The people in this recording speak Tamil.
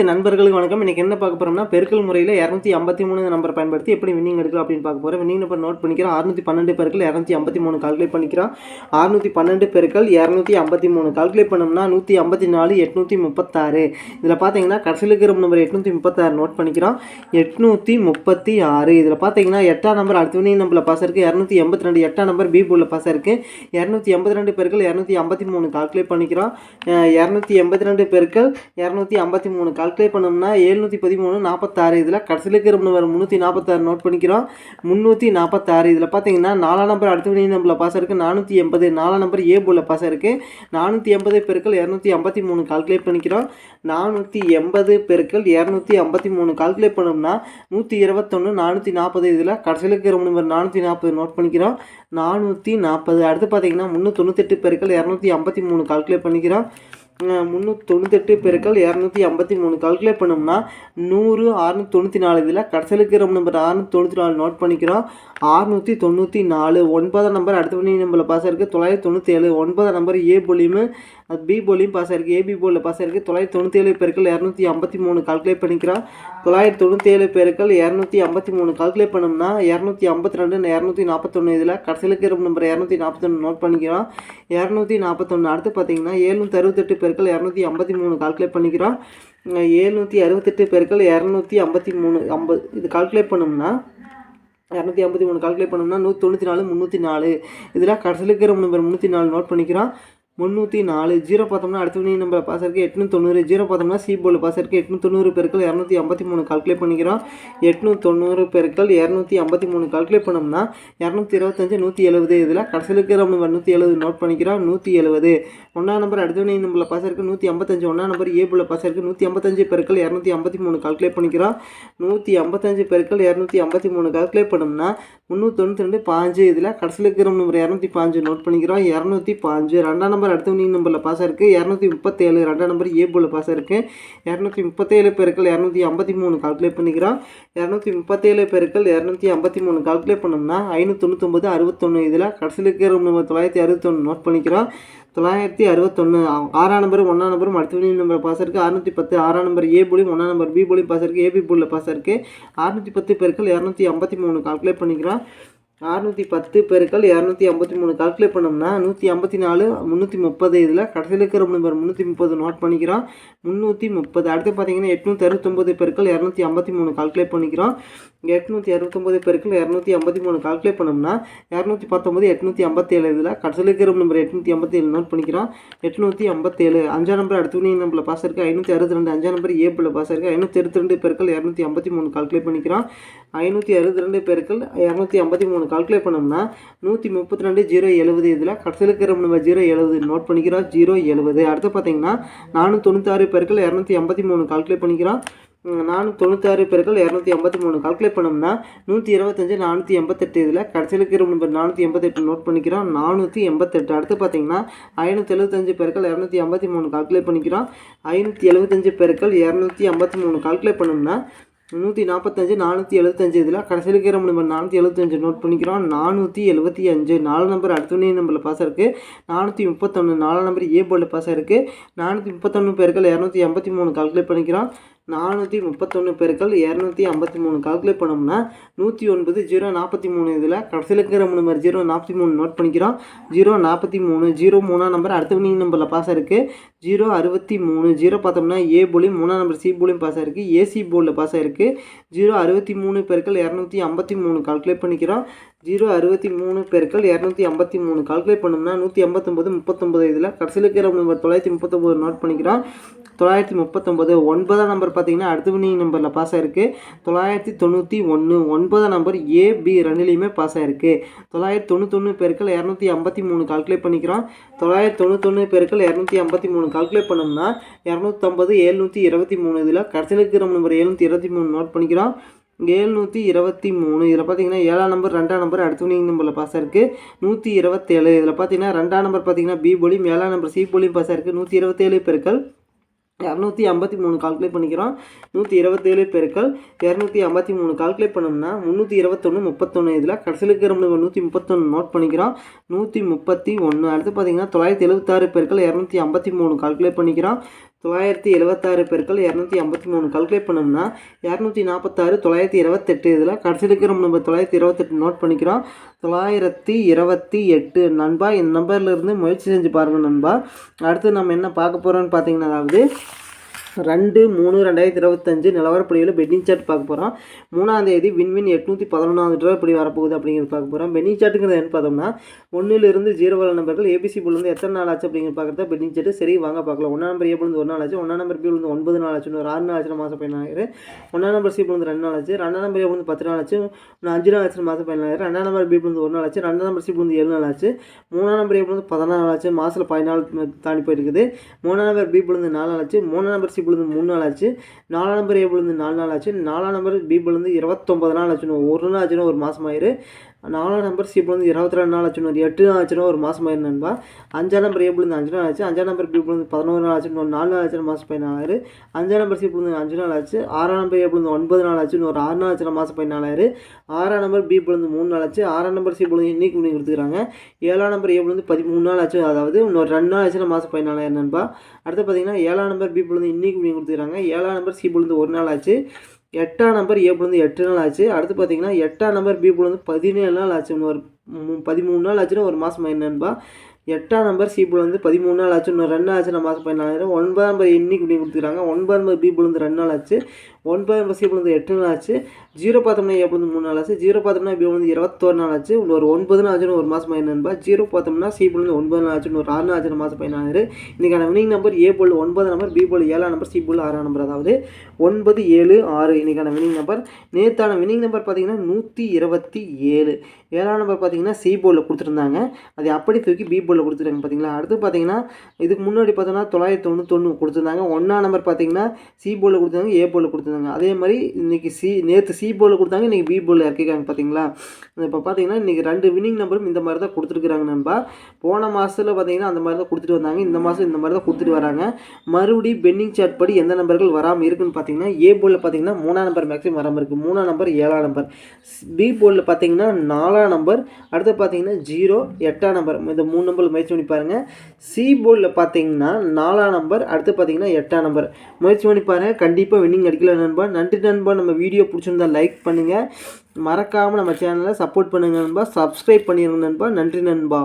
நண்பர்களுக்கு வணக்கம். இன்றைக்கி என்ன பார்க்க போகிறோம்னா பெருக்கல் முறையில் இரநூத்தி ஐம்பத்தி மூணு நம்பர் பயன்படுத்தி எப்படி வின்னிங் எடுக்கலாம் அப்படின்னு பார்க்க போகிறோம் வின்னிங் நம்பர் நோட் பண்ணிக்கிறோம். அறுநூத்தி பன்னெண்டு பெருக்கள் இரநூத்தி ஐம்பத்தி மூணு கால்குலேட் பண்ணிக்கிறோம். அறுநூத்தி பன்னெண்டு பெருக்கள் இரநூத்தி ஐம்பத்தி மூணு கால்குலேட் பண்ணோம்னா நூற்றி ஐம்பத்தி நாலு எட்நூற்றி முப்பத்தாறு. இதில் பார்த்தீங்கன்னா கடைசியில் இருக்கிற நம்பர் எட்நூற்றி முப்பத்தாறு நோட் பண்ணிக்கிறோம். எட்நூற்றி முப்பத்தி ஆறு. இதில் பார்த்தீங்கன்னா எட்டாம் நம்பர் அடுத்த வின்னிங் நம்பரில் பாஸ் இருக்குது இரநூத்தி எண்பத்தி ரெண்டு எட்டாம் நம்பர் பி பூவில் பாஸ் இருக்குது இரநூத்தி எண்பத்தி ரெண்டு பெருக்கள் இரநூத்தி ஐம்பத்தி மூணு கால்குலேட் பண்ணிக்கிறோம். இரநூத்தி எண்பத்தி ரெண்டு பெருக்கள் இரநூத்தி ஐம்பத்தி மூணு கால்குலேட் பண்ணோம்னா எழுநூற்றி பதிமூணு நாற்பத்தாறு இதில் கடைசியில் இருக்கிற நம்பர் முந்நூற்றி நாற்பத்தாறு நோட் பண்ணிக்கிறோம். முந்நூற்றி நாற்பத்தாறு இதில் பார்த்தீங்கன்னா நாலாம் நம்பர் அடுத்த வினி நம்பரில் பாஸ் இருக்குது நானூற்றி எண்பது நாலாம் நம்பர் ஏ போல பாஸ் இருக்குது நானூற்றி எண்பது பெருக்கள் இரநூத்தி ஐம்பத்தி மூணு கால்குலேட் பண்ணிக்கிறோம். நானூற்றி எண்பது பெருக்கள் இரநூத்தி ஐம்பத்தி மூணு கால்குலேட் பண்ணோம்னா நூற்றி இருபத்தொன்று நானூற்றி நாற்பது இதில் கடைசியில் இருக்கிற நம்பர் நானூற்றி நாற்பது நோட் பண்ணிக்கிறோம். நானூற்றி நாற்பது அடுத்து பார்த்தீங்கன்னா முந்நூற்றி பெருக்கள் இரநூத்தி ஐம்பத்தி மூணு கால்குலேட் பண்ணிக்கிறோம். முந்நூற்றி தொண்ணூத்தெட்டு பெருக்கள் இரநூத்தி ஐம்பத்தி மூணு கால்குலேட் பண்ணோம்னா நூறு அறுநூத்தி தொண்ணூற்றி நாலு இதில் கடைசியில் இருக்கிற நம்பர் அறுநூற்றி தொண்ணூற்றி நாலு நோட் பண்ணிக்கிறோம். அறுநூற்றி தொண்ணூற்றி நாலு ஒன்பதாம் நம்பர் அடுத்த பண்ணி நம்பரில் பாஸ் இருக்குது தொள்ளாயிரத்தி தொண்ணூற்றி ஏழு ஒன்பதாம் நம்பர் ஏ அது பி போலையும் பாஸ் ஆயிருக்கு. ஏபி போலில் பாஸ் ஆயிருக்கு. தொள்ளாயிரத்தி தொண்ணூற்றி ஏழு பேருக்கள் இரநூத்தி ஐம்பத்தி மூணு கால்குலேட் பண்ணிக்கிறோம் தொள்ளாயிரத்தி தொண்ணூற்றி ஏழு பேருக்கள் இரநூத்தி ஐம்பத்தி மூணு கால்குலேட் பண்ணோம்னா இரநூத்தி ஐம்பத்தி ரெண்டு இரநூத்தி நாற்பத்தொன்று இதில் கடைசியில் இருக்கிற நம்பர் இரநூத்தி நாற்பத்தொன்று நோட் பண்ணிக்கிறோம் இரநூத்தி நாற்பத்தொன்று அடுத்து பார்த்தீங்கன்னா ஏழ்நூற்றி அறுபத்தெட்டு பேருக்கள் இரநூத்தி ஐம்பத்தி மூணு கால்குலேட் பண்ணிக்கிறோம் ஏழ்நூற்றி அறுபத்தெட்டு பெருக்கள் இரநூத்தி ஐம்பத்தி மூணு ஐம்பது இது கால்குலேட் பண்ணோம்னா இரநூத்தி ஐம்பத்தி மூணு கால்குலேட் பண்ணோம்னா நூற்றி தொண்ணூற்றி நாலு முந்நூற்றி நாலு. இதில் கடைசியில் இருக்கிற நம்பர் முந்நூற்றி நாலு நோட் பண்ணிக்கிறோம் முந்நூற்றி நாலு ஜீரோ பார்த்தோம்னா அடுத்த வினி நம்பர் பாஸ் இருக்குது எட்நூற்றி தொண்ணூறு ஜீரோ பார்த்தோம்னா சி போல் பாஸ் இருக்குது எட்நூற்றி தொண்ணூறு பெருக்கள் இரநூத்தி ஐம்பத்தி மூணு கால்குலேட் பண்ணிக்கிறோம். எட்நூற்றி தொண்ணூறு பெருக்கள் இரநூத்தி ஐம்பத்தி மூணு கால்குலேட் பண்ணோம்னா இரநூத்தி இருபத்தஞ்சு நூற்றி எழுபது இதில் கடைசியில் இருக்கிற நம்பர் நூற்றி எழுபது நோட் பண்ணிக்கிறோம். நூற்றி எழுபது ஒன்றாம் நம்பர் அடுத்த வினி நம்பரில் பாஸ் இருக்குது நூற்றி ஐம்பத்தஞ்சு ஒன்றா நம்பர் ஏ போல் பாஸ் இருக்குது நூற்றி ஐம்பத்தஞ்சு பெருக்கள் இரநூத்தி ஐம்பத்தி மூணு கால்குலேட் பண்ணிக்கிறோம். நூற்றி ஐம்பத்தஞ்சு பெருக்கள் இரநூத்தி ஐம்பத்தி மூணு கால்குலேட் பண்ணோம்னா முந்நூற்றி தொண்ணூற்றி ரெண்டு பாஞ்சு இதில் கடைசியில் இருக்கிற நம்பர் இரநூத்தி பாஞ்சு நோட் பண்ணிக்கிறோம். இரநூத்தி பாஞ்சு ரெண்டாம் நம்பர் அடுத்த வினி நம்பரில் பாஸ் இருக்குது இரநூத்தி முப்பத்தேழு ரெண்டாம் நம்பர் ஏ பாஸ் இருக்குது இரநூத்தி முப்பத்தேழு பேருக்கள் இரநூத்தி ஐம்பத்தி மூணு கால்குலேட் பண்ணிக்கிறோம். இரநூத்தி முப்பத்தேழு பேருக்கள் இரநூத்தி ஐம்பத்தி மூணு கால்குலேட் பண்ணோம்னா ஐநூற்றி தொண்ணூத்தொம்பது அறுபத்தொன்று இதில் கடைசியில் இருக்கிற நம்பர் தொள்ளாயிரத்தி அறுபத்தொன்று நோட் பண்ணிக்கிறோம். தொள்ளாயிரத்தி அறுபத்தொன்று ஆறாம் நம்பர் ஒன்றாம் நம்பரும் அடுத்த வினி நம்பர் பாஸ் இருக்குது அறுநூற்றி பத்து ஆறாம் நம்பர் ஏ போலியும் ஒன்றாம் நம்பர் பி போலியும் பாஸ் இருக்குது ஏபி போலில் பாஸ் இருக்குது அறுநூற்றி பத்து பேருக்கள் இரநூத்தி ஐம்பத்தி மூணு கால்குலேட் பண்ணிக்கிறோம். அறுநூற்றி பத்து பெருக்கள் இரநூத்தி ஐம்பத்தி மூணு கால்குலேட் பண்ணோம்னா நூற்றி ஐம்பத்தி நாலு முந்நூற்றி முப்பது இதில் கடைசியில் இருக்கிற நம்பர் முந்நூற்றி முப்பது நோட் பண்ணிக்கிறோம். முந்நூற்றி முப்பது. அடுத்து பார்த்தீங்கன்னா எட்நூற்றி அறுபத்தொம்பது பெருக்கள் இரநூத்தி ஐம்பத்தி மூணு கால்குலேட் பண்ணிக்கிறோம். எட்நூற்றி அறுபத்தொம்பது பெருக்கள் இரநூத்தி ஐம்பத்தி மூணு கால்குலேட் பண்ணோம்னா இரநூத்தி பத்தொம்பது எட்நூற்றி ஐம்பத்தேழு இதில் கடைசியில் இருக்கிற நம்பர் எட்நூற்றி ஐம்பத்தேழு நோட் பண்ணிக்கிறோம். எட்நூற்றி ஐம்பத்தேழு அஞ்சாம் நம்பர் அடுத்த வினிங் நம்பரில் பாஸ் இருக்குது ஐநூற்றி அறுபத்தி ரெண்டு அஞ்சாம் நம்பர் ஏப்பில் பாஸ் இருக்குது ஐநூற்றி அறுபத்தி ரெண்டு பெருக்கள் இரநூத்தி ஐம்பத்தி மூணு கால்குலேட் பண்ணிக்கிறோம். ஐநூற்றி அறுபத்தி ரெண்டு பெருக்கள் இரநூத்தி ஐம்பத்தி மூணு கால்குலேட் பண்ணோம்னா நூற்றி முப்பத்தி ரெண்டு ஜீரோ எழுபது இதில் கடைசியில் இருக்கிற நம்பர் ஜீரோ எழுபது நோட் பண்ணிக்கிறோம். ஜீரோ எழுபது. அடுத்து பார்த்தீங்கன்னா நானூற்றி தொண்ணூத்தாறு பெருக்கள் இரநூத்தி ஐம்பத்தி மூணு கால்குலேட் பண்ணிக்கிறோம். நானூற்றி தொண்ணூத்தாறு பெருக்கள் இரநூத்தி ஐம்பத்தி மூணு கால்குலேட் பண்ணோம்னா நூற்றி இருபத்தஞ்சு நானூற்றி எண்பத்தெட்டு இதில் கடைசியில் இருக்கிற நம்பர் நானூற்றி எண்பத்தெட்டு நோட் பண்ணிக்கிறோம். நானூற்றி எண்பத்தெட்டு அடுத்து பார்த்தீங்கன்னா ஐநூற்றி எழுபத்தஞ்சு பெருக்கள் இரநூத்தி ஐம்பத்தி மூணு கால்குலேட் பண்ணிக்கிறோம். ஐநூற்றி எழுபத்தஞ்சு பெருக்கள் இரநூத்தி ஐம்பத்தி மூணு கால்குலேட் பண்ணோம்னா நூற்றி நாற்பத்தஞ்சு நானூற்றி எழுபத்தஞ்சு இதில் கடைசியில் இருக்கிற நம்பர் நானூற்றி எழுபத்தஞ்சு நோட் பண்ணிக்கிறோம். நானூற்றி எழுபத்தி அஞ்சு நாலு நம்பர் அடுத்த நம்பரில் பாஸ் இருக்குது நானூற்றி முப்பத்தொன்று நாலு நம்பர் ஏ போர்டில் பாஸ் இருக்குது நானூற்றி முப்பத்தொன்று பேர்கள் இரநூத்தி ஐம்பத்தி மூணு கால்குலேட் பண்ணிக்கிறோம். நானூற்றி முப்பத்தொன்று பெருக்கள் இரநூத்தி ஐம்பத்தி மூணு கால்குலேட் பண்ணோம்னா நூற்றி ஒன்பது ஜீரோ நாற்பத்தி மூணு இதில் கடைசியில் இருக்கிற நம்பர் ஜீரோ நாற்பத்தி மூணு நோட் பண்ணிக்கிறோம். ஜீரோ நாற்பத்தி மூணு ஜீரோ மூணாம் நம்பர் அடுத்த வினிங் நம்பரில் பாஸ் இருக்குது ஜீரோ அறுபத்தி மூணு ஜீரோ பார்த்தோம்னா ஏ போலியும் மூணாம் நம்பர் சி போலியும் பாஸ் ஆயிருக்கு. ஏசி போர்டில் பாஸ் ஆயிருக்கு. ஜீரோ அறுபத்தி மூணு பெருக்கள் இரநூத்தி ஐம்பத்தி மூணு கால்குலேட் பண்ணிக்கிறோம். ஜீரோ அறுபத்தி மூணு பெருக்கள் இரநூத்தி ஐம்பத்தி மூணு கால்குலேட் பண்ணோம்னா நூற்றி ஐம்பத்தொம்பது முப்பத்தொம்பது இதில் கடைசியில் இருக்கிற நம்பர் தொள்ளாயிரத்தி முப்பத்தொம்பது நோட் பண்ணிக்கிறோம். தொள்ளாயிரத்தி முப்பத்தொம்பது ஒன்பதாம் நம்பர் பார்த்தீங்கன்னா அடுத்த வினிங் நம்பரில் பாஸ் ஆயிருக்கு. தொள்ளாயிரத்தி தொண்ணூற்றி ஒன்று ஒன்பதாம் நம்பர் ஏ பி ரெண்டுலேயுமே பாஸ் ஆயிருக்கு. தொள்ளாயிரத்தி தொண்ணூத்தொன்று பெருக்கள் இரநூத்தி ஐம்பத்தி மூணு கால்குலேட் பண்ணிக்கிறோம். தொள்ளாயிரத்தி தொண்ணூத்தொன்று பேருக்கள் இரநூத்தி ஐம்பத்தி மூணு கால்குலேட் பண்ணோம்னா இரநூத்தம்பது எழுநூற்றி இருபத்தி மூணு இதில் கடைசியில் இருக்கிற நம்பர் எழுநூற்றி இருபத்தி மூணு நோட் பண்ணிக்கிறோம். ஏழ்நூற்றி இருபத்தி மூணு இதில் பார்த்தீங்கன்னா ஏழாம் நம்பர் ரெண்டாம் நம்பர் அடுத்த வினிங் நம்பரில் பாஸ் இருக்குது நூற்றி இருபத்தேழு இதில் பார்த்தீங்கன்னா ரெண்டாம் நம்பர் பார்த்தீங்கன்னா பி போலியும் ஏழாம் நம்பர் சி போலியும் பாஸ் இருக்குது நூற்றி இருபத்தேழு பெருக்கள் இரநூத்தி ஐம்பத்தி மூணு கால்குலேட் பண்ணிக்கிறோம். நூற்றி இருபத்தேழு பெருக்கள் இரநூத்தி ஐம்பத்தி மூணு கால்குலேட் பண்ணோம்னா முந்நூற்றி இருபத்தொன்று முப்பத்தொன்று இதில் கடைசியில் இருக்கிற நம்ம நூற்றி முப்பத்தொன்று நோட் பண்ணிக்கிறோம். நூற்றி முப்பத்தி ஒன்று அடுத்து பார்த்தீங்கன்னா தொள்ளாயிரத்தி எழுபத்தாறு பெருக்கள் இரநூத்தி ஐம்பத்தி மூணு கால்குலேட் பண்ணிக்கிறோம். தொள்ளாயிரத்தி எழுபத்தாறு பெருக்கள் இரநூத்தி ஐம்பத்தி மூணு. கல்குலேட் பண்ணோம்னா இரநூத்தி நாற்பத்தாறு தொள்ளாயிரத்தி இருபத்தெட்டு. இதில் கடைசி இருக்கிற நம்ம தொள்ளாயிரத்தி இருபத்தெட்டு நோட் பண்ணிக்கிறோம். தொள்ளாயிரத்தி இருபத்தி எட்டு. நண்பா இந்த நம்பர்லேருந்து முயற்சி செஞ்சு பாருங்கள் நண்பா. அடுத்து நம்ம என்ன பார்க்க போகிறோன்னு பார்த்தீங்கன்னா அதாவது ரெண்டு மூணு ரெண்டாயிரத்தி இருபத்தஞ்சு நிலவரப்படியில் பெட்டிங் சார்ட் பார்க்க போகிறோம் மூணாம் தேதி விண்வின் எட்நூற்றி பதினொன்றாவது ரூபா இப்படி வரப்போகுது அப்படிங்கிறது பார்க்க போகிறோம் பெட்டிங் சார்ட்டுங்கிறது என்ன பார்த்தோம்னா ஒன்றிலிருந்து ஜீரோ வர நம்பர்கள் ஏபிசி புலேருந்து எத்தனை நாள் ஆச்சு அப்படிங்கிற பார்க்குறதா பெட்டிங் சார்ட்டு சரி வாங்க பார்க்கலாம். ஒன்றாம் நம்பர் ஏ ஒரு நாள் ஆச்சு. ஒன்றாம் நம்பர் பி ஒன்பது நாள் ஆச்சு. ஒரு ஆறு நாள் ஆச்சு மாதம் பதினாயிரம். ஒன்றாம் நம்பர் சி ரெண்டு நாள் ஆச்சு. ரெண்டாம் நம்பர் ஏ பத்து நாள் ஆச்சு. இன்னும் அஞ்சு நாள் ஆச்சு மாதம் பதினாயிரம். ரெண்டாம் நம்பர் பி ஒரு நாள் ஆச்சு. ரெண்டாம் நம்பர் சி ஏழு நாள் ஆச்சு. மூணாம் நம்பர் ஏ பதினாலு பதினாறு நாள் ஆச்சு. மாதத்தில் பதினாலு தாண்டி போயிருக்குது மூணாம் நம்பர் பி நாலு நாள் ஆச்சு. மூணாம் நம்பர் சி புலேருந்து மூணு நாள் ஆச்சு. நாலாம் நம்பர் ஏ புலேருந்து நாலு நாள் ஆச்சு. நாலாம் நம்பர் பி புலேருந்து இருபத்தொம்பது நாள் ஆச்சுன்னு ஒரு நாள் ஆச்சுன்னா ஒரு மாதம் ஆயிரு நாலாம் நம்பர் சி வந்து இருபத்தி ரெண்டு நாள் ஆச்சுன்னு ஒரு எட்டு நாள் ஆச்சுன்னா ஒரு மாதம் ஆயிரு நண்பா. அஞ்சாம் நம்பர் ஏபிள் புலேருந்து அஞ்சு நாள் ஆச்சு. அஞ்சாம் நம்பர் பி வந்து பதினோரு நாள் ஆச்சுன்னு ஒரு நாலு நாள் ஆச்சுன்னு மாதம் பதினாலாயிரு அஞ்சாம் நம்பர் சி புலேருந்து அஞ்சு நாள் ஆச்சு. ஆறாம் நம்பர் ஏபிள் புலேருந்து ஒன்பது நாள் ஆச்சுன்னு ஒரு ஆறு நாள் ஆச்சுன்னா மாதம் பதினாலாயிரு ஆறாம் நம்பர் பி வந்து மூணு நாள் ஆச்சு. ஆறாம் நம்பர் சி வந்து இன்னைக்கு பண்ணி கொடுத்துக்கிறாங்க. ஏழாம் நம்பர் ஏபிள் வந்து பதிமூணு நாள் ஆச்சு. அதாவது இன்னொரு ரெண்டு நாள் ஆச்சுன்னா மாதம் பதினாலாயிரம் நண்பா. அடுத்து பார்த்தீங்கன்னா ஏழாம் நம்பர் பி வந்து இன்னைக்கு பண்ணி கொடுத்துக்கிறாங்க. ஏழாம் நம்பர் சி புலேருந்து ஒரு நாள் ஆச்சு. எட்டாம் நம்பர் ஏ புலேருந்து எட்டு நாள் ஆச்சு. அடுத்து பார்த்தீங்கன்னா எட்டாம் நம்பர் பி புலேருந்து பதினேழு நாள் ஆச்சு. ஒரு பதிமூணு நாள் ஆச்சுன்னா ஒரு மாதம் என்னன்பா எட்டாம் நம்பர் சி வந்து பதிமூணு நாள் ஆச்சு இன்னும் ரெண்டு நாள் ஆச்சு நான் மாதம் பதினாலாயிரம் ஒன்பதாம் நம்பர் இன்னைக்கு இப்படி கொடுத்துருக்காங்க. ஒன்பதாம் நம்பர் பி வந்து ரெண்டு நாள் ஆச்சு. ஒன்பதாம் நம்பர் சி புலேருந்து எட்டு நாள் ஆச்சு. ஜீரோ பார்த்தோம்னா ஏ வந்து மூணு நாள் ஆச்சு. ஜீரோ பார்த்தோம்னா பி வந்து இருபத்தோரு நாள் ஆச்சு. இன்னும் ஒரு ஒன்பது நாள் ஆச்சுன்னு ஒரு மாதம் என்னன்பா ஜீரோ பார்த்தோம்னா சி புலேருந்து ஒன்பது நாள் ஆச்சு. இன்னும் ஒரு ஆறு நாள் ஆச்சு மாதம் பதினாயிரம் இன்றைக்கான வினிங் நம்பர் ஏ புல் ஒன்பது நம்பர் பி போல் ஏழாம் நம்பர் சி புல் ஆறாம் நம்பர் அதாவது ஒன்பது ஏழு ஆறு. இன்றைக்கான வினிங் நம்பர் நேற்றான வினிங் நம்பர் பார்த்தீங்கன்னா நூற்றி இருபத்தி ஏழு. ஏழாம் நம்பர் பார்த்தீங்கன்னா சி போர்டில் கொடுத்துருந்தாங்க. அதை அப்படி தூக்கி பி போர்டில் கொடுத்துருக்காங்க பார்த்தீங்களா? அடுத்து பார்த்தீங்கன்னா இதுக்கு முன்னாடி பார்த்தோன்னா தொள்ளாயிரத்தி தொண்ணூத்தொன்று கொடுத்துருந்தாங்க. ஒன்றாம் நம்பர் பார்த்தீங்கன்னா சி போர்டில் கொடுத்தாங்க ஏ போர்டில் கொடுத்துருந்தாங்க. அதே மாதிரி இன்றைக்கி சி நேற்று சி போர்டில் கொடுத்தாங்க இன்றைக்கி பி போர்டில் இறக்கிருக்காங்க பார்த்தீங்களா? இப்போ பார்த்தீங்கன்னா இன்றைக்கி ரெண்டு வினிங் நம்பரும் இந்த மாதிரி தான் கொடுத்துருக்குறாங்க நண்பா. போன மாதத்தில் பார்த்தீங்கன்னா அந்த மாதிரி தான் கொடுத்துட்டு வந்தாங்க. இந்த மாதம் இந்த மாதிரி தான் கொடுத்துட்டு வராங்க. மறுபடியும் பெண்டிங் சார்ட் படி எந்த நம்பர்கள் வராமல் இருக்குன்னு பார்த்தீங்கன்னா ஏ போர்டில் பார்த்தீங்கன்னா மூணாம் நம்பர் மேக்ஸிமம் வராமல் இருக்குது மூணாம் நம்பர் ஏழாம் நம்பர் பி போர்டில் பார்த்தீங்கன்னா நாலாம் நம்பர் அடுத்து பார்த்தீங்கன்னா ஜீரோ எட்டாம் நம்பர் இந்த மூணு நம்பர் முயற்சி பண்ணி பாருங்கள் சி போர்டில் பார்த்தீங்கன்னா நாலாம் நம்பர் அடுத்து பார்த்தீங்கன்னா எட்டாம் நம்பர் முயற்சி பண்ணி பாருங்கள் கண்டிப்பாக வின்னிங் அடிக்கல நண்பா. நன்றி நண்பா. நம்ம வீடியோ பிடிச்சிருந்தா லைக் பண்ணுங்கள் மறக்காமல் நம்ம சேனலை சப்போர்ட் பண்ணுங்க நண்பா. சப்ஸ்கிரைப் பண்ணிடுங்க நண்பா. நன்றி நண்பா.